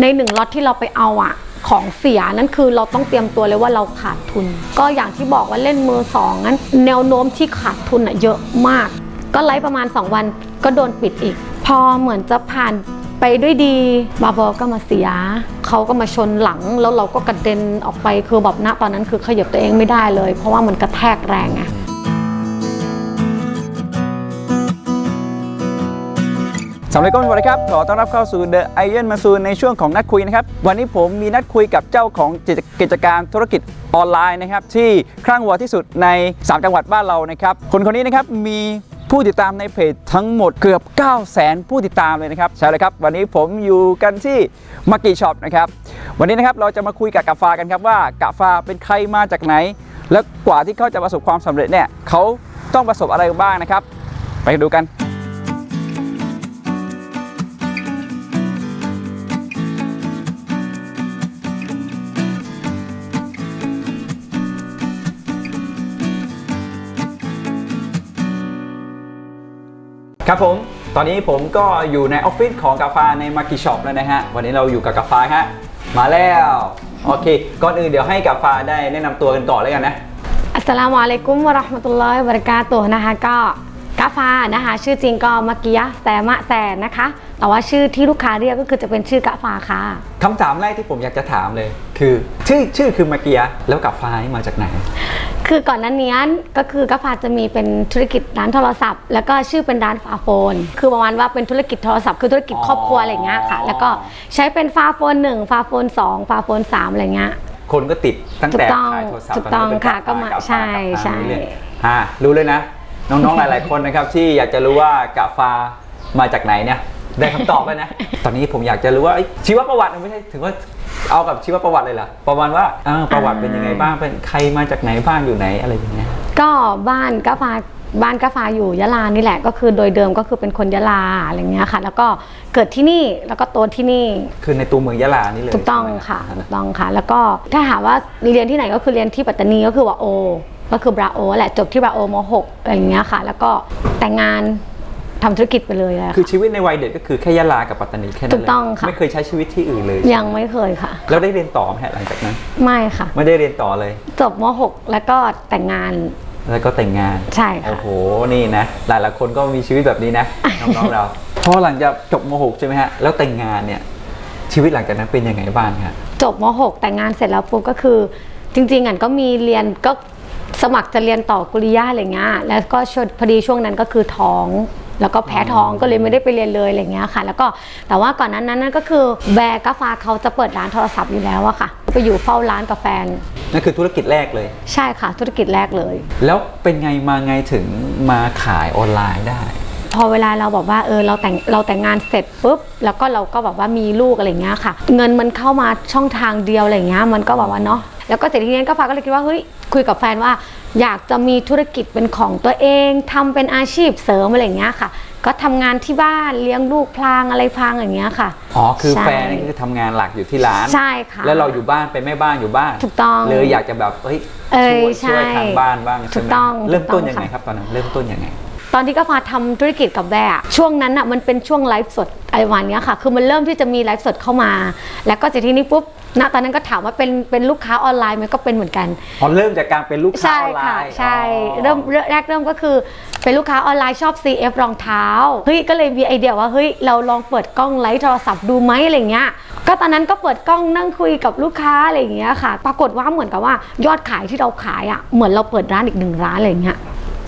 ในหนึ่งล็อตที่เราไปเอาอะของเสียนั่นคือเราต้องเตรียมตัวเลยว่าเราขาดทุน ก็อย่างที่บอกว่าเล่นมือสองนั้นแนวโน้มที่ขาดทุนอะเยอะมาก ก็ไลฟ์ประมาณ 2 วันก็โดนปิดอีก พอเหมือนจะผ่านไปด้วยดีบาบอก็มาเสีย เขาก็มาชนหลังแล้วเราก็กระเด็นออกไปคือแบบณตอนนั้นคือขยับตัวเองไม่ได้เลย เพราะว่ามันกระแทกแรงไง สวัสดีครับสวัสดีครับ ขอต้อนรับเข้าสู่ The Iron m a s o o n ในช่วงของนัดคุยนะครับ วันนี้ผมมีนัดคุยกับเจ้าของกิจการธุรกิจออนไลน์นะครับ ที่คลั่งวัวที่สุดใน 3 จังหวัดบ้านเรานะครับ คนคนนี้นะครับมีผู้ติดตามในเพจทั้งหมดเกือบ 9 0 0 0 0 0ผู้ติดตามเลยนะครับ ใช่เลยครับ วันนี้ผมอยู่กันที่มากิช็อปนะครับ วันนี้นะครับเราจะมาคุยกับกาฟากันครับว่ากาฟาเป็นใครมาจากไหน และกว่าที่เขาจะประสบความสำเร็จเนี่ยเขาต้องประสบอะไรบ้างนะครับ ไปดูกัน ครับผม ตอนนี้ผมก็อยู่ในออฟฟิศของกาฟาในมากิช็อปแล้วนะฮะ วันนี้เราอยู่กับกาฟาฮะ มาแล้ว โอเค ก่อนอื่นเดี๋ยวให้กาฟาได้แนะนำตัวกันก่อนแล้วกันนะ อัสสลามุอะลัยกุมวะเราะห์มะตุลลอฮิวะบะเราะกาตุฮ์นะคะก็กาฟานะคะ ชื่อจริงก็มักกิยะแซมะแซนนะคะ แต่ว่าชื่อที่ลูกค้าเรียกก็คือจะเป็นชื่อกาฟาค่ะ คำถามแรกที่ผมอยากจะถามเลย คือ ชื่อชื่อคือมาเกียะแล้วกาฟานี่มาจากไหน คือก่อนหนั้นนี้ก็คือกาฟาจะมีเป็นธุรกิจร้านโทรศัพท์ แล้วก็ชื่อเป็นร้านฟาโฟน คือประมาณว่าเป็นธุรกิจโทรศัพท์คือธุรกิจครอบครัวอะไรอย่างเงี้ยค่ะ แล้วก็ใช้เป็นฟาโฟนหนึ่งฟาโฟนสองฟาโฟนสามอะไรเงี้ยคนก็ติดตั้งแต่ถูกต้องขายโทรศัพท์ถูกต้องนนี้เป็นค่ะก็มาฟฟใช่กาฟาใช่นี่เลยอ่ารู้เลยนะ น้องๆหลาย ๆ คนนะครับที่อยากจะรู้ว่ากาฟามาจากไหนเนี่ยได้คำตอบแล้วนะ ตอนนี้ผมอยากจะรู้ว่าเอ้ยชีวประวัติมันไม่ใช่ถึงว่า เอากับชีวประวัติเลยเหรอประมาณว่าอ่าประวัติเป็นยังไงบ้างเป็นใครมาจากไหนบ้านอยู่ไหนอะไรอย่างเงี้ย ก็บ้านกาฟาบ้านกาฟาอยู่ยะลานี่แหละก็คือโดยเดิมก็คือเป็นคนยะลาอะไรเงี้ยค่ะ แล้วก็เกิดที่นี่แล้วก็โตที่นี่คือในตัวเมืองยะลานี่เลยถูกต้องใช่ไหมค่ะถูกต้องค่ะ แล้วก็ถ้าถามว่าเรียนที่ไหนก็คือเรียนที่ปัตตานีก็คือว่าโอ ก็คือบราโอแหละจบที่บราโอมหกอะไรอย่างเงี้ยค่ะ แล้วก็แต่งงาน ทำธุรกิจไปเลยอะคือค่ะชีวิตในวัยเด็กก็คือแค่ยะลากับปัตตานีแค่นั้นถูกต้องเลยค่ะ ไม่เคยใช้ชีวิตที่อื่นเลยยังไม่เคยค่ะ แล้วได้เรียนต่อไหมฮะหลังจากนั้น ไม่ค่ะ ไม่ได้เรียนต่อเลย จบมหกแล้วก็แต่งงาน แล้วก็แต่งงานใช่ค่ะ โอ้โหนี่นะหลายหลายๆคนก็มีชีวิตแบบนี้นะน้องๆเราพอหลังจากจบม .6 ใช่ไหมฮะแล้วแต่งงานเนี่ยชีวิตหลังจากนั้นเป็นยังไงบ้างฮะ จบม .6 แต่งงานเสร็จแล้วปุ๊บก็คือ จริงๆอันก็มีเรียนก็สมัครจะเรียนต่อกุริยาอะไรเงี้ยแล้วก็ชดพอดีช่วงนั้นก็คือท้อง แล้วก็แพ้ท้องก็เลยไม่ได้ไปเรียนเลยอะไรเงี้ยค่ะ แล้วก็แต่ว่าก่อนนั้นนั้นนั่นก็คือแบร์กาฟาเขาจะเปิดร้านโทรศัพท์อยู่แล้วอะค่ะ ไปอยู่เฝ้าร้านกับแฟนนั่นคือธุรกิจแรกเลย ใช่ค่ะ ธุรกิจแรกเลย แล้วเป็นไงมาไงถึงมาขายออนไลน์ได้พอเวลาเราบอกว่าเออเราแต่งเราแต่งงานเสร็จปุ๊บแล้วก็เราก็แบบว่ามีลูกอะไรเงี้ยค่ะ เงินมันเข้ามาช่องทางเดียวอะไรเงี้ยมันก็แบบว่าเนาะแล้วก็เสร็จทีนี้ก็ฟ้าก็เลยคิดว่าเฮ้ยคุยกับแฟนว่า อยากจะมีธุรกิจเป็นของตัวเองทำเป็นอาชีพเสริมอะไรเงี้ยค่ะ ก็ทำงานที่บ้านเลี้ยงลูกพลางอะไรพลางอย่างเงี้ยค่ะ อ๋อคือใช่ แฟนนี่คือทำงานหลักอยู่ที่ร้าน ใช่ค่ะ แล้วเราอยู่บ้านเป็นแม่บ้านอยู่บ้านถูกต้องเลยอยากจะแบบเฮ้ยเอ้ยช่วยช่วยใช่ทางบ้านบ้างใช่ไหมถูกต้องเริ่มต้นถูกต้อง ยังไงค่ะครับตอนนั้นเริ่มต้นยังไง ตอนที่กาฟ้าทำธุรกิจกับแบร์อะช่วงนั้นอะมันเป็นช่วงไลฟ์สด อะไรวันเนี้ยค่ะ คือมันเริ่มที่จะมีไลฟ์สดเข้ามา แล้วก็จากที่นี้ปุ๊บณตอนนั้นก็ถามว่าเป็นเป็นลูกค้าออนไลน์ไหมก็เป็นเหมือนกัน อ๋อเริ่มจากการเป็นลูกค้าใช่ออนไลค่ะน์ใช่อ๋อ เริ่มเริ่มแรกเริ่มก็คือเป็นลูกค้าออนไลน์ชอบ CF รองเท้าเฮ้ยก็เลยมีไอเดียว่าเฮ้ยเราลองเปิดกล้องไลฟ์โทรศัพท์ดูไหมอะไรเงี้ยก็ตอนนั้นก็เปิดกล้องนั่งคุยกับลูกค้าอะไรอย่างเงี้ยค่ะ ปรากฏว่าเหมือนกับว่ายอดขายที่เราขายอะเหมือนเราเปิดร้านอีกหนึ่งร้านอะไรเงี้ย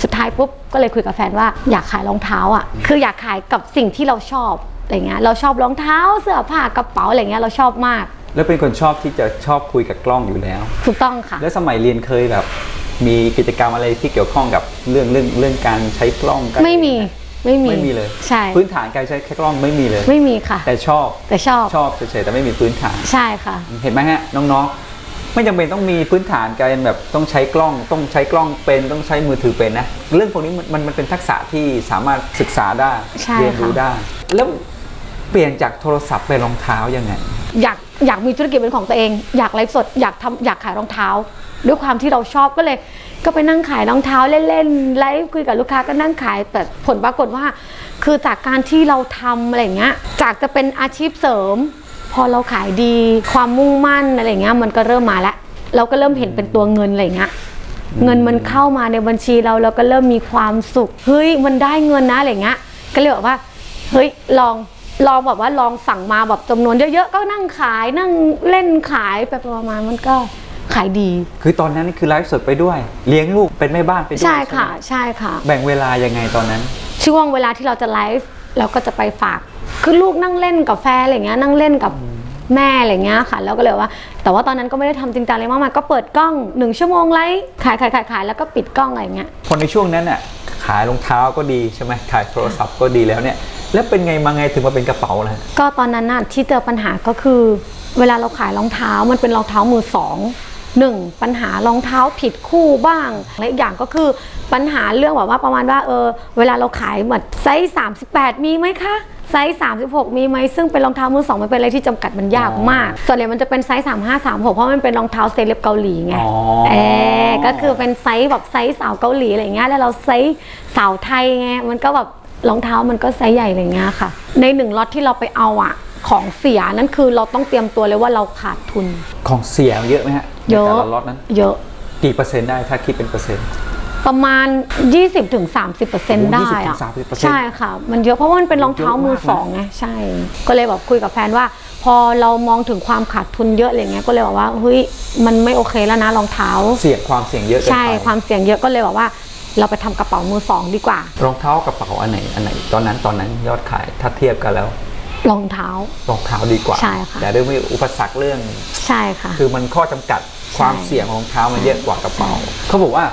สุดท้ายปุ๊บก็เลยคุยกับแฟนว่าอยากขายรองเท้าอะคืออยากขายกับสิ่งที่เราชอบ อะไรเงี้ยเราชอบรองเท้าเสื้อผ้ากระเป๋าอะไรเงี้ยเราชอบมาก แล้วเป็นคนชอบที่จะชอบคุยกับกล้องอยู่แล้ว ถูกต้องค่ะ แล้วสมัยเรียนเคยแบบ มีกิจกรรมอะไรที่เกี่ยวข้องกับเรื่องเรื่องเรื่องการใช้กล้องกันไม่มีไม่มีไม่มีเลย ใช่ พื้นฐานการใช้แค่กล้องไม่มีเลย ไม่มีค่ะ แต่ชอบแต่ชอบชอบเฉยๆแต่ไม่มีพื้นฐานใช่ค่ะ เห็นไหมฮะน้องๆ ไม่จำเป็นต้องมีพื้นฐานการแบบต้องใช้กล้อง ต้องใช้กล้องเป็นต้องใช้มือถือเป็นนะเรื่องพวกนี้มันมันมันเป็นทักษะที่สามารถศึกษาได้ใช่เรียนรู้ค่ะได้ แล้ว เปลี่ยนจากโทรศัพท์ไปรองเท้ายังไง อยากอยากมีธุรกิจเป็นของตัวเอง อยากไลฟ์สดอยากทำอยากขายรองเท้า ด้วยความที่เราชอบก็เลย ก็ไปนั่งขายรองเท้าเล่นๆไลฟ์คุยกับลูกค้าก็นั่งขาย แต่ผลปรากฏว่า คือจากการที่เราทำอะไรเงี้ยจากจะเป็นอาชีพเสริม พอเราขายดีความมุ่งมั่นอะไรเงี้ยมันก็เริ่มมาแล้ว เราก็เริ่มเห็นเป็นตัวเงินอะไรเงี้ยเงินมันเข้ามาในบัญชีเราเราก็เริ่มมีความสุขเฮ้ยมันได้เงินนะอะไรเงี้ยก็เลยบอกว่าเฮ้ยลอง ลองแบบว่าลองสั่งมาแบบจำนวนเยอะๆ ก็นั่งขายนั่งเล่นขายไปประมาณมันก็ขายดี คือตอนนั้นนี่คือไลฟ์สดไปด้วย เลี้ยงลูกเป็นแม่บ้านไปด้วยใช่ค่ะไหมใช่ค่ะ แบ่งเวลายังไงตอนนั้น ช่วงเวลาที่เราจะไลฟ์เราก็จะไปฝาก คือลูกนั่งเล่นกับแฟนอะไรเงี้ยนั่งเล่นกับ แม่อะไรเงี้ยค่ะ แล้วก็เลยว่า แต่ว่าตอนนั้นก็ไม่ได้ทำจริงจังอะไรมากมายก็เปิดกล้องหนึ่งชั่วโมงไลฟ์ขายขายขายขายแล้วก็ปิดกล้องอะไรเงี้ยคนในช่วงนั้นน่ะขายรองเท้าก็ดีใช่ไหมขายโทรศัพท์ก็ดีแล้วเนี่ยแล้วเป็นไงมาไงถึงมาเป็นกระเป๋าล่ะก็ตอนนั้นน่ะที่เจอปัญหาก็คือ เวลาเราขายรองเท้ามันเป็นรองเท้ามือสองหนึ่งปัญหารองเท้าผิดคู่บ้างและอีกอย่างก็คือปัญหาเรื่องแบบว่าประมาณว่าเออเวลาเราขายเหมือนไซส์38 มีไหมคะ ไซส์ 36 มีไหมซึ่งเป็นรองเท้ามือสองมันเป็นอะไรที่จำกัดมันยากมาก ส่วนใหญ่มันจะเป็นไซส์ 35 36 เพราะมันเป็นรองเท้าเซเลบเกาหลีไงอ๋อ เออก็คือเป็นไซส์แบบไซส์สาวเกาหลีอะไรเงี้ยแล้วเราไซส์สาวไทยไงมันก็แบบรองเท้ามันก็ไซส์ใหญ่อะไรเงี้ยค่ะ ในหนึ่งล็อตที่เราไปเอาอะของเสียนั่นคือเราต้องเตรียมตัวเลยว่าเราขาดทุน ของเสียเยอะไหมฮะเยอะ ในแต่ละล็อตนั้น เยอะ กี่เปอร์เซ็นต์ได้ถ้าคิดเป็นเปอร์เซ็นต์ ประมาณ 20-30%ได้อะ20-30%ใช่ค่ะ มันเยอะเพราะว่ามันเป็นรองเท้ามือสองไงใช่ ก็เลยแบบคุยกับแฟนว่า พอเรามองถึงความขาดทุนเยอะอะไรเงี้ยก็เลยบอกว่าเฮ้ยมันไม่โอเคแล้วนะรองเท้า เสี่ยงความเสี่ยงเยอะเกินใช่ไปความเสี่ยงเยอะก็เลยบอกว่า เราไปทำกระเป๋ามือสองดีกว่า รองเท้ากระเป๋าอันไหนอันไหนตอนนั้นตอนนั้นยอดขายถ้าเทียบกันแล้วรองเท้า รองเท้าดีกว่า ใช่ค่ะ แต่ด้วยอุปสรรคเรื่อง ใช่ค่ะ คือมันข้อจำกัดความเสี่ยงของรองเท้ามันเยอะกว่ากระเป๋าเขาบอกว่า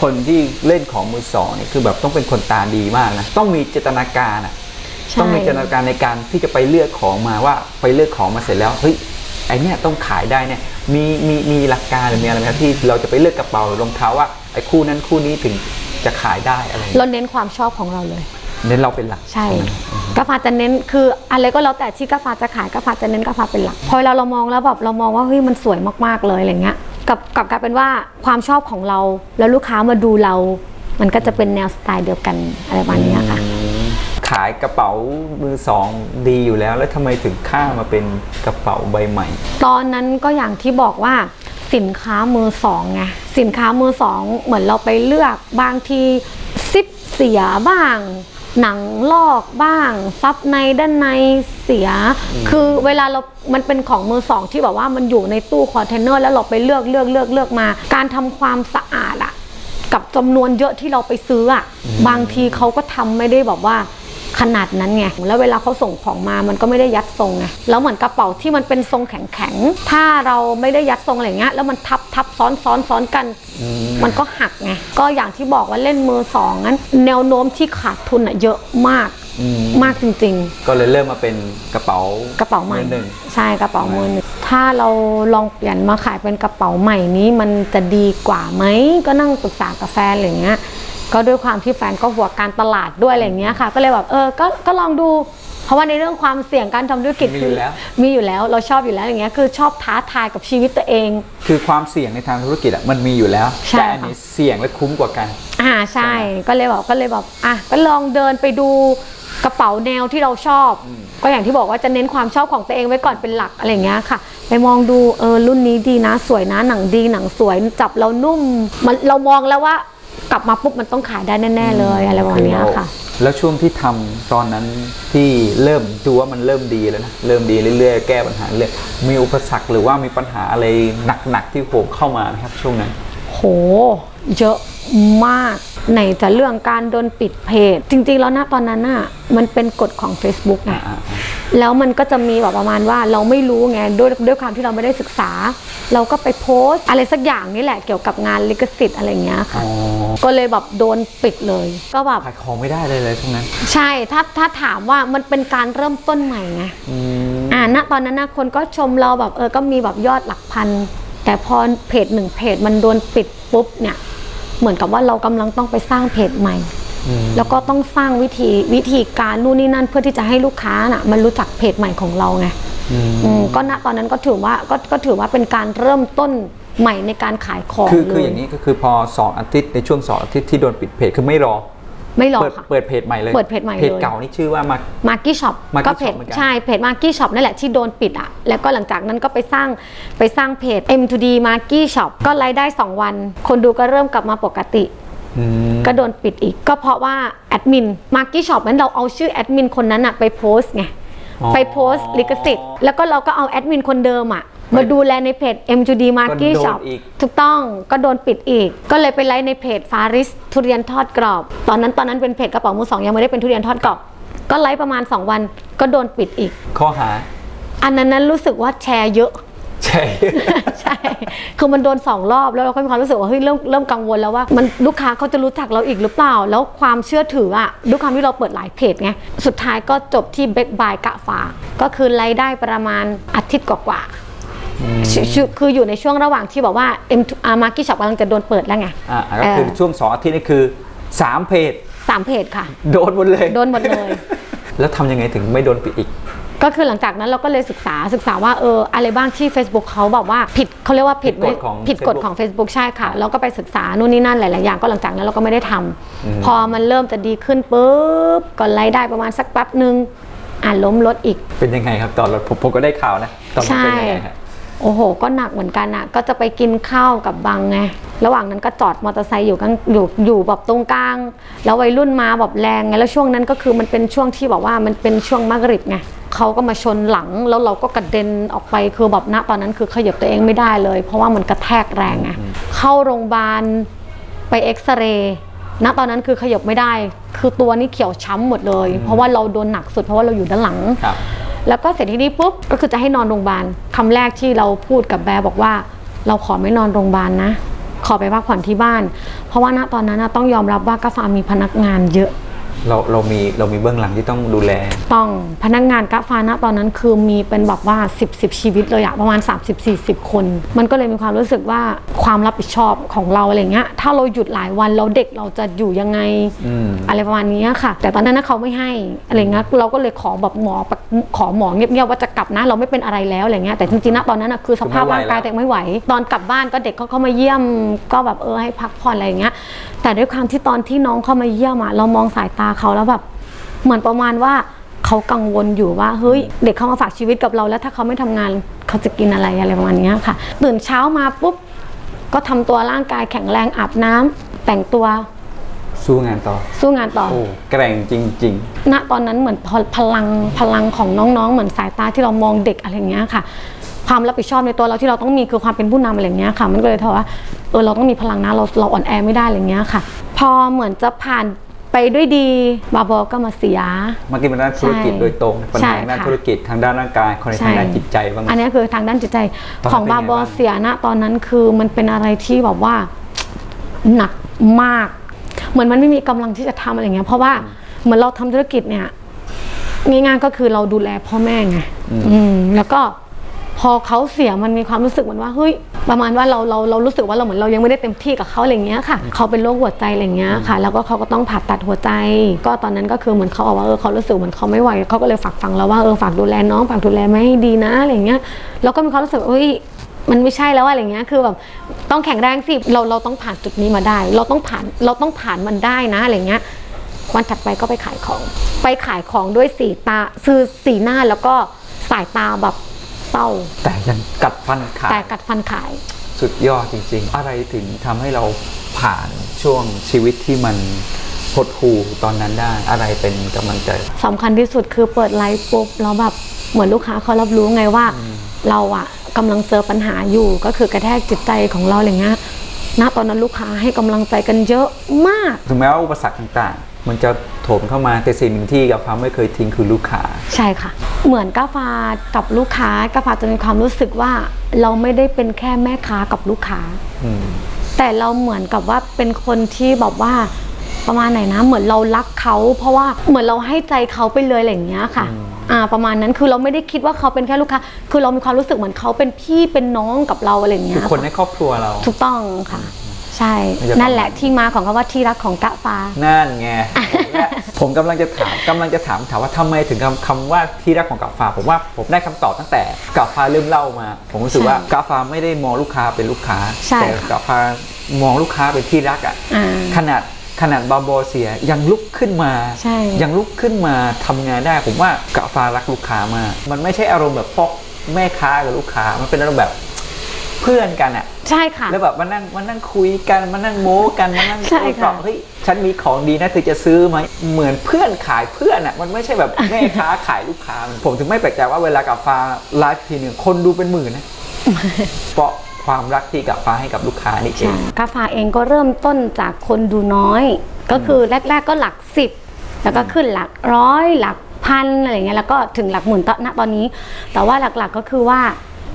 คนที่เล่นของมือสองเนี่ยคือแบบต้องเป็นคนตาดีมากนะต้องมีเจตนาการอะใช่ ต้องมีเจตนาการในการที่จะไปเลือกของมาว่าไปเลือกของมาเสร็จแล้วเฮ้ยไอเนี้ยต้องขายได้เนี่ยมีมีมีหลักการหรือมีอะไรไหมครับที่เราจะไปเลือกกระเป๋าหรือรองเท้าว่าไอ้คู่นั้นคู่นี้ถึงจะขายได้อะไรอย่างเราเงี้ยเน้นความชอบของเราเลย เน้นเราเป็นหลัก ใช่ไหมกาแฟจะเน้นคืออะไรก็แล้วแต่ที่กาแฟจะขายกาแฟจะเน้นกาแฟเป็นหลัก พอเราเรามองแล้วแบบเรามองว่าเฮ้ยมันสวยมากๆเลยอะไรเงี้ย กับกับกลายเป็นว่าความชอบของเรา แล้วลูกค้ามาดูเรา มันก็จะเป็นแนวสไตล์เดียวกันอะไรประมาณเนี้ยค่ะ ขายกระเป๋ามือสองดีอยู่แล้ว แล้วทำไมถึงข้ามมาเป็นกระเป๋าใบใหม่ ตอนนั้นก็อย่างที่บอกว่าสินค้ามือสองไงสินค้ามือสองเหมือนเราไปเลือกบางทีซิปเสียบ้าง หนังลอกบ้าง ซับในด้านในเสีย คือเวลาเรา มันเป็นของมือสองที่แบบว่ามันอยู่ในตู้คอนเทนเนอร์แล้วเราไปเลือกเลือกเลือกเลือกมา การทำความสะอาดอะกับจำนวนเยอะที่เราไปซื้ออะบางทีเขาก็ทำไม่ได้แบบว่า ขนาดนั้นไงแล้วเวลาเขาส่งของมามันก็ไม่ได้ยัดทรงไงแล้วเหมือนกระเป๋าที่มันเป็นทรงแข็งๆถ้าเราไม่ได้ยัดทรงอะไรเงี้ยแล้วมันทับทับซ้อนซ้อนซ้อนกัน มันก็หักไงก็อย่างที่บอกว่าเล่นมือสองนั้นแนวโน้มที่ขาดทุนอะเยอะมากอืมมากจริงก็เลยเริ่มมาเป็นกระเป๋ากระเป๋าใหม่อหนึ่งใช่กระเป๋ามือหนึ่งถ้าเราลองเปลี่ยนมาขายเป็นกระเป๋าใหม่นี้มันจะดีกว่าไหมก็นั่งปรึกษากับแฟนอะไรเงี้ย ก็ด้วยความที่แฟนก็หัวการตลาดด้วยอะไรเงี้ยค่ะ ก็เลยแบบเออก็ก็ลองดู เพราะว่าในเรื่องความเสี่ยงการทำธุรกิจมีอยู่แล้ว มีอยู่แล้วเราชอบอยู่แล้วอย่างเงี้ยคือชอบท้าทายกับชีวิตตัวเอง คือความเสี่ยงในทางธุรกิจอะมันมีอยู่แล้วใช่แต่อันนี้เสี่ยงและคุ้มกว่ากันอ่าใช่ก็เลยบอกก็เลยแบบอะก็ลองเดินไปดูกระเป๋าแนวที่เราชอบ ก็อย่างที่บอกว่าจะเน้นความชอบของตัวเองไว้ก่อนเป็นหลักอะไรอย่างเงี้ยค่ะ ไปมองดูเออรุ่นนี้ดีนะ สวยนะหนังดีหนังสวยจับเรานุ่มมันเรามองแล้วว่า กลับมาปุ๊บมันต้องขายได้แน่ ๆ เลยอะไรประมาณเนี้ยค่ะ แล้วช่วงที่ทำตอนนั้นที่เริ่มดูว่ามันเริ่มดีแล้วนะเริ่มดีเรื่อยๆแก้ปัญหาเรื่อยมีอุปสรรคหรือว่ามีปัญหาอะไรหนักๆที่โผล่เข้ามาไหมครับช่วงนั้น โห เยอะมากไหนจะเรื่องการโดนปิดเพจ จริงๆแล้วนะตอนนั้นน่ะมันเป็นกฎของ Facebook ไงอ่าแล้วมันก็จะมีแบบประมาณว่าเราไม่รู้ไงด้วยด้วยความที่เราไม่ได้ศึกษา เราก็ไปโพสต์อะไรสักอย่างนี่แหละเกี่ยวกับงานลิขสิทธิ์อะไรเงี้ยอ๋ค่ะอก็เลยแบบโดนปิดเลย ก็แบบขายของไม่ได้เลยเลยช่วงนั้น ใช่ถ้าถ้าถามว่ามันเป็นการเริ่มต้นใหม่ไงอืมอ่าณตอนนั้นนะคนก็ชมเราแบบเออก็มีแบบยอดหลักพัน แต่พอเพจหนึ่งเพจมันโดนปิดปุ๊บเนี่ย เหมือนกับว่าเรากำลังต้องไปสร้างเพจใหม่อืมแล้วก็ต้องสร้างวิธีวิธีการนู่นนี่นั่นเพื่อที่จะให้ลูกค้าน่ะมันรู้จักเพจใหม่ของเราไงอืมอืมก็ณตอนนั้นก็ถือว่าก็ก็ถือว่าเป็นการเริ่มต้นใหม่ในการขายของคือเลคือยอย่างนี้ก็คือพอสองอาทิตย์ในช่วงสองอาทิตย์ที่โดนปิดเพจคือไม่รอ ไม่รอเปิดค่ะ เปิดเพจใหม่เลยเปิดเพจใหม่เพจเลยเก่านี่ชื่อว่ามา มาร์กี้ช็อป Marky ก็เพจ Shop เหมือนกัน ใช่ เพจมาร์กี้ช็อปนั่นแหละที่โดนปิดอะ แล้วก็หลังจากนั้นก็ไปสร้างไปสร้างเพจ M2D Marky Shop ก็รายได้ 2 วัน คนดูก็เริ่มกลับมาปกติ อืม ก็โดนปิดอีกก็เพราะว่าแอดมินมาร์กี้ช็อปนั้นเราเอาชื่อแอดมินคนนั้นอะไปโพสต์ไง อ๋อ ไปโพสต์ลิขสิทธิ์แล้วก็เราก็เอาแอดมินคนเดิมอะ มาดูแลในเพจ M2D Marky ก็โดน Shop อีกถูกต้องก็โดนปิดอีก ก็เลยไปไลฟ์ในเพจฟาริสทุเรียนทอดกรอบ ตอนนั้นตอนนั้นเป็นเพจกระเป๋ามือสองยังไม่ได้เป็นทุเรียนทอดกรอบ ก็ไลฟ์ประมาณ 2 วันก็โดนปิดอีก ข้อหา อันนั้นนั้นรู้สึกว่าแชร์เยอะใช่ ใช่ คือมันโดนสองรอบแล้วเราก็มีความรู้สึกว่าเฮ้ยเริ่มเริ่มกังวลแล้วว่ามันลูกค้าเขาจะรู้จักเราอีกหรือเปล่า แล้วความเชื่อถืออะด้วยความที่เราเปิดหลายเพจไง สุดท้ายก็จบที่เบ k บายกะฝา ก็คือรายได้ประมาณอาทิตย์กว่าๆชื่อชื่อ คืออยู่ในช่วงระหว่างที่บอกว่า M อามาร์กี้ช็อปกำลังจะโดนเปิดแล้วไงอ่าก็คือเออช่วงสองอาทิตย์นี่คือ3เพจสามเพจค่ะ โดนหมดเลย โดนหมดเลย แล้วทำยังไงถึงไม่โดนปิดอีก ก็คือหลังจากนั้นเราก็เลยศึกษาศึกษาว่าเอออะไรบ้างที่ Facebook เขาแบบว่าผิดเขาเรียกว่าผิดผิดกฎของผิดกฎ Facebook ของ Facebook ใช่ค่ะเราก็ไปศึกษานู่นนี่นั่นหลาย ๆ อย่างก็หลังจากนั้นเราก็ไม่ได้ทำอืมพอมันเริ่มจะดีขึ้นปุ๊บก็รายได้ประมาณสักแป๊บหนึ่งอ่าล้มรถอีกเป็นยังไงครับตอนเราผมผมก็ได้ข่าวนะตอนนั้นเป็นยังไงฮะ โอ้โห ก็หนักเหมือนกันอะก็จะไปกินข้าวกับบังไง ระหว่างนั้นก็จอดมอเตอร์ไซค์อยู่กลางอยู่อยู่แบบตรงกลาง แล้ววัยรุ่นมาแบบแรงไง แล้วช่วงนั้นก็คือมันเป็นช่วงที่แบบว่ามันเป็นช่วงมักริบไงเขาก็มาชนหลัง แล้วเราก็กระเด็นออกไป คือแบบณตอนนั้นคือขยับตัวเองไม่ได้เลย เพราะว่ามันกระแทกแรงไง เข้าโรงพยาบาลไปเอ็กซเรย์ ณ ตอนนั้นคือขยับไม่ได้ คือตัวนี่เขียวช้ำหมดเลย เพราะว่าเราโดนหนักสุด เพราะว่าเราอยู่ด้านหลังครับ แล้วก็เสร็จที่นี่ปุ๊บก็คือจะให้นอนโรงพยาบาลคำแรกที่เราพูดกับแบร์บอกว่า เราขอไม่นอนโรงพยาบาลนะ ขอไปพักผ่อนที่บ้าน เพราะว่าณตอนนั้นนะต้องยอมรับว่ากาฟามีพนักงานเยอะ เราเรามีเรามีเบื้องหลังที่ต้องดูแล ต้องพนักงานกาฟาณตอนนั้นคือมีเป็นแบบว่า 10 10 ชีวิตเลยอะประมาณ 30-40 คน มันก็เลยมีความรู้สึกว่าความรับผิดชอบของเราอะไรเงี้ยถ้าเราหยุดหลายวันแล้วเด็กเราจะอยู่ยังไงอืมอะไรประมาณนี้ค่ะ แต่ตอนนั้นนะเขาไม่ให้อะไรเงี้ยเราก็เลยขอแบบหมอปะขอหมอเงียบๆว่าจะกลับนะเราไม่เป็นอะไรแล้วอะไรเงี้ยแต่จริงๆนะตอนนั้นนะคือสภาพร่างกายแต่ไม่ไหว ตอนกลับบ้านก็เด็กเขาเข้ามาเยี่ยมก็แบบเออให้พักผ่อนอะไรเงี้ยแต่ด้วยความที่ตอนที่น้องเข้ามาเยี่ยมอะเรามองสายตาเขาแล้วแบบเหมือนประมาณว่าเขากังวลอยู่ว่าเฮ้ยเด็กเขามาฝากชีวิตกับเราแล้วถ้าเขาไม่ทำงานเขาจะกินอะไรอะไรประมาณเนี้ยค่ะ ตื่นเช้ามาปุ๊บก็ทำตัวร่างกายแข็งแรงอาบน้ำแต่งตัวสู้งานต่อ สู้งานต่อโอ้แกร่งจริงณตอนนั้นเหมือนพอพลังพลังของน้องๆ เหมือนสายตาที่เรามองเด็กอะไรอย่างเงี้ยค่ะ ความรับผิดชอบในตัวเราที่เราต้องมีคือความเป็นผู้นำอะไรอย่างเงี้ยค่ะ มันก็เลยทำว่าเออเราต้องมีพลังนะเราเราอ่อนแอไม่ได้อะไรอย่างเงี้ยค่ะ พอเหมือนจะผ่านไป ด้วยดีบาบอก็มาเสียๆเมื่อกี้เป็นด้านธุรกิจใช่โดยตรงปัญใช่หาทางด้านค่ะธุรกิจทางด้านร่างกายคนในใช่ทางด้านจิตใจบ้างไหมอันนี้คือทางด้านจิตใจตอนนั้นของเป็นบาไงบอบ้างเสียณตอนนั้นคือมันเป็นอะไรที่แบบว่าหนักมาก เหมือนมันไม่มีกำลังที่จะทำอะไรเงี้ยเพราะว่าเหมือนเราทำธุรกิจเนี่ยง่ายๆก็คือเราดูแลพ่อแม่ไงอืมแล้วก็พอเขาเสียมันมีความรู้สึกเหมือนว่าเฮ้ย ประมาณว่าเราเราเรารู้สึกว่าเราเหมือนเรายังไม่ได้เต็มที่กับเขาอะไรเงี้ยค่ะ เขาเป็นโรคหัวใจอะไรเงี้ยค่ะ แล้วก็เขาก็ต้องผ่าตัดหัวใจ ก็ตอนนั้นก็คือเหมือนเขาบอกว่าเออเขารู้สึกเหมือนเขาไม่ไหวเขาก็เลยฝากฟังเราว่าเออฝากดูแลน้องฝากดูแลแม่ให้ดีนะอะไรเงี้ยแล้วก็มีความรู้สึกว่าเฮ้ยมันไม่ใช่แล้วอะไรเงี้ย คือแบบต้องแข็งแรงสิ เราเราต้องผ่านจุดนี้มาได้ เราต้องผ่านเราต้องผ่านมันได้นะอะไรเงี้ย วันถัดไปก็ไปขายของ ไปขายของด้วยสีตาคือสีหน้าแล้วก็สายตาแบบ เศร้า แต่ยังกัดฟันขาแต่ดกัดฟันขาย สุดยอดจริง ๆ อะไรถึงทำให้เราผ่านช่วงชีวิตที่มันหดหู่ตอนนั้นได้อะไรเป็นกำลังใจ สำคัญที่สุดคือเปิดไลฟ์ปุ๊บแล้วแบบเหมือนลูกค้าเขารับรู้ไงว่า เราอะกำลังเจอปัญหาอยู่ก็คือกระแทกจิตใจของเราอะไรเงี้ยณตอนนั้นลูกค้าให้กำลังใจกันเยอะมาก ถึงแม้ว่าอุปสรรคต่างๆ มันจะโถมเข้ามาแต่สิ่งหนึ่งที่กับฟ้าไม่เคยทิ้งคือลูกค้า ใช่ค่ะ เหมือนกาฟากับลูกค้ากาฟาจะมีความรู้สึกว่าเราไม่ได้เป็นแค่แม่ค้ากับลูกค้า อืม แต่เราเหมือนกับว่าเป็นคนที่แบบว่าประมาณไหนนะ เหมือนเรารักเขา เพราะว่าเหมือนเราให้ใจเขาไปเลยอะไรอย่างเงี้ยค่ะอ่าประมาณนั้นคือเราไม่ได้คิดว่าเขาเป็นแค่ลูกค้า คือเรามีความรู้สึกเหมือนเขาเป็นพี่เป็นน้องกับเราอะไรอย่างเงี้คือยคนในครอบครัวเรา ถูกต้องค่ะ ใช่ไม่ใช่ นั่นแหละที่มาของคำว่าที่รักของกะฟานั่นไง ผมกำลังจะถามกำลังจะถามถามว่าทำไมถึงคำคำว่าที่รักของกาฟ้า ผมว่าผมได้คำตอบตั้งแต่กาฟ้าเริ่มเล่ามา ผมรู้สึกว่ากาฟ้าไม่ได้มองลูกค้าเป็นลูกค้าใช่แต่ค่ะกาฟ้ามองลูกค้าเป็นที่รักอะอ่าขนาดขนาดบาโบเสียยังลุกขึ้นมาใช่ยังลุกขึ้นมาทำงานได้ ผมว่ากะฟ้ารักลูกค้ามากมันไม่ใช่อารมณ์แบบพวกแม่ค้ากับลูกค้า มันเป็นอารมณ์แบบเพื่อนกันอะ ใช่ค่ะ แล้วแบบมานั่งมานั่งคุยกันมานั่งโม้กันมานั่งใช่ค่ะเปราะเฮ้ยฉันมีของดีนะเธอจะซื้อไหมเหมือนเพื่อนขายเพื่อนอะมันไม่ใช่แบบแม่ค้าขายลูกค้าผมถึงไม่แปลกใจว่าเวลากับฟ้าไลฟ์ทีหนึ่งคนดูเป็นหมื่นนะ เพราะความรักที่กับฟ้าให้กับลูกค้านี่เอใช่งกาฟาเองก็เริ่มต้นจากคนดูน้อย ก็คือแรก ๆก็หลักสิบแล้วก็ขึ้นหลักร้อยหลักพันอะไรเงี้ยแล้วก็ถึงหลักหมื่นตอนณตอนนี้ แต่ว่าหลักๆก็คือว่า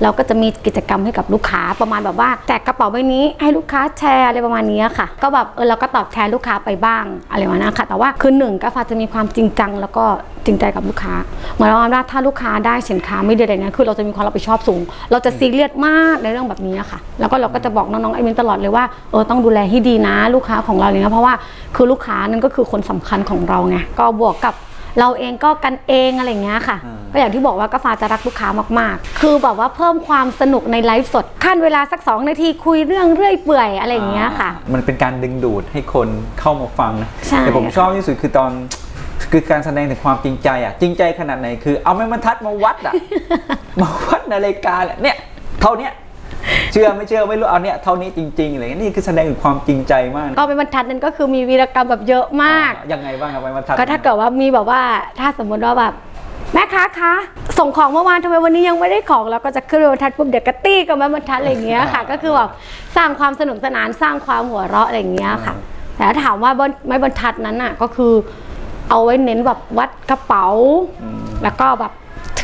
เราก็จะมีกิจกรรมให้กับลูกค้าประมาณแบบว่าแจกกระเป๋าใบนี้ให้ลูกค้าแชร์อะไรประมาณนี้ค่ะ ก็แบบเออเราก็ตอบแทนลูกค้าไปบ้างอะไรประมาณนั้นค่ะแต่ว่าคือหนึ่งกาฟาจะมีความจริงจัง แล้วก็จริงใจกับลูกค้าเหมือนว่าถ้าลูกค้าได้สินค้าไม่ดีอะไรเงี้ยคือเราจะมีความรับผิดชอบสูง เราจะซีเรียสมากในเรื่องแบบนี้ค่ะ แล้วก็เราก็จะบอกน้องๆไอมินตลอดเลยว่าเออต้องดูแลให้ดีนะ ลูกค้าของเราเงี้ยเพราะว่าคือลูกค้านั่นก็คือคนสำคัญของเราไงก็บวกกับ เราเองก็กันเองอะไรเงี้ยค่ะอืมก็อย่างที่บอกว่ากาฟาจะรักลูกค้ามากๆ คือแบบว่าเพิ่มความสนุกในไลฟ์สดขั้นเวลาสักสองนาทีคุยเรื่องเรื่อยเปื่อยอะไรอย่างเงี้ยค่ะ มันเป็นการดึงดูดให้คนเข้ามาฟังนะใช่แต่ผมชอบที่สุดคือตอนคือการแสดงถึงความจริงใจอะจริงใจขนาดไหนคือ เอาไม้บรรทัดมาวัดอะมาวัดในรายการอะเนี่ยเท่าเนี้ย เชื่อไม่เชื่อไม่รู้เอาเนี่ยเท่านี้จริงๆอะไรเงี้ยนี่คือแสดงถึงความจริงใจมากนะก็เป็นบรรทัดนั้นก็คือมีวีรกรรมแบบเยอะมากอ่ยังไงบ้างครับไม้บรรทัดก็ถ้าเกิดว่ามีแบบว่าถ้าสมมติว่าแบบแม่ค้าคะส่งของเมื่อวานทำไมวันนี้ยังไม่ได้ของเราก็จะขึ้นบรรทัดปุ๊บเดี๋ยวก็ตี้กับแม่บรรทัดอะไรอย่างเงี้ยค่ะ ก็คือแบบสร้างความสนุกสนานสร้างความหัวเราะอะไรอย่างเงี้ยค่ะ แต่ถ้าถามว่าบนไม้บรรทัดนั้นน่ะก็คือเอาไว้เน้นแบบวัดกระเป๋า แล้วก็แบบ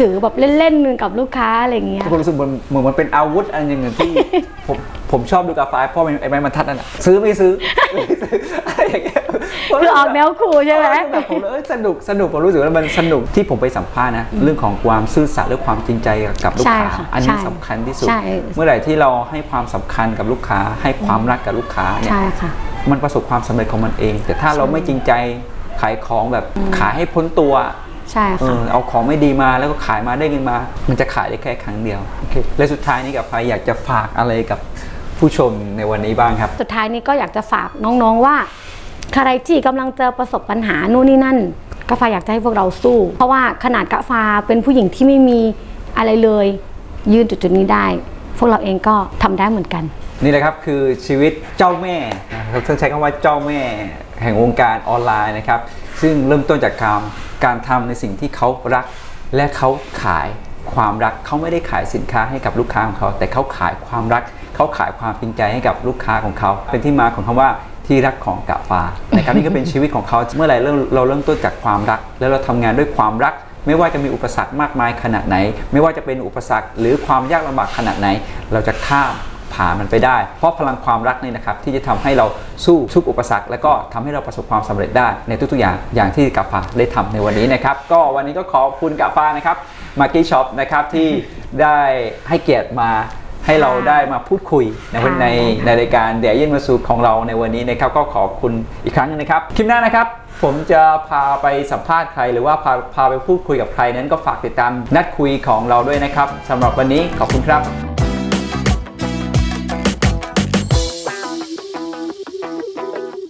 ถือแบบเล่นๆกับลูกค้าอะไรอย่างเงี้ยทุกคนรู้สึกเหมือนเหมือนมันเป็นอาวุธอันหนึ่งอะที่ผมผมชอบดูกาแฟเพราะมันไอ้ไม้บรรทัดนั่นอะซื้อไม่ซื้ออะไรอย่างเงี้ยคือออกแนวขู่ใช่ไหมแบบผมเลยเอ้ยสนุกสนุกผมรู้สึกว่ามันสนุกที่ผมไปสัมภาษณ์นะเรื่องของความซื่อสัตย์และความจริงใจกับลูกใช่ค้าค่ะอันนี้ใช่สำคัญที่สุดใช่เมื่อไหร่ที่เราให้ความสำคัญกับลูกค้า ให้ความรักกับลูกค้าเนี่ยใช่ค่ะมันประสบความสำเร็จของมันเอง แต่ถ้าเราไม่จริงใจขายของแบบขายให้พ้นตัว ใช่เอค่ะอเอาของไม่ดีมาแล้วก็ขายมาได้เงินมา มันจะขายได้แค่ครั้งเดียวโอเคและสุดท้ายนี้กับใครอยากจะฝากอะไรกับผู้ชมในวันนี้บ้างครับ สุดท้ายนี้ก็อยากจะฝากน้องๆว่าใครที่กำลังเจอประสบปัญหานู่นนี่นั่นกาฟาอยากจะให้พวกเราสู้ เพราะว่าขนาดกาฟาเป็นผู้หญิงที่ไม่มีอะไรเลย ยืนจุดๆนี้ได้ พวกเราเองก็ทำได้เหมือนกัน นี่แหละครับคือชีวิตเจ้าแม่นะครับต้องใช้คำว่าเจ้าแม่แห่งวงการออนไลน์นะครับ ซึ่งเริ่มต้นจากการการทำในสิ่งที่เขารัก และเขาขายความรักเขาไม่ได้ขายสินค้าให้กับลูกค้าของเขา แต่เขาขายความรัก เขาขายความจริงใจให้กับลูกค้าของเขา เป็นที่มาของคำว่าที่รักของกะฟ้านะครับนี่ก็เป็นชีวิตของเขาเมื่อไหร่เริ่มเราเริ่มต้นจากความรัก แล้วเราทำงานด้วยความรัก ไม่ว่าจะมีอุปสรรคมากมายขนาดไหน ไม่ว่าจะเป็นอุปสรรคหรือความยากลำบากขนาดไหน เราจะข้าม ผ่านมันไปได้ เพราะพลังความรักนี่นะครับที่จะทำให้เราสู้ทุกอุปสรรค และก็ทำให้เราประสบความสำเร็จได้ในทุกๆอย่างอย่างที่กาฟ้าได้ทำในวันนี้นะครับ ก็วันนี้ก็ขอบคุณกาฟ้านะครับมาร์กี้ช็อปนะครับที่ได้ให้เกียรติมาให้เราได้มาพูดคุยในวันในในรายการเดียเย็นมาสูของเราในวันนี้นะครับก็ขอบคุณอีกครั้งหนึงนะครับคลิปหน้านะครับ ผมจะพาไปสัมภาษณ์ใคร หรือว่าพาพาไปพูดคุยกับใครนั้นก็ฝากติดตามนัดคุยของเราด้วยนะครับสำหรับวันนี้ขอบคุณครับ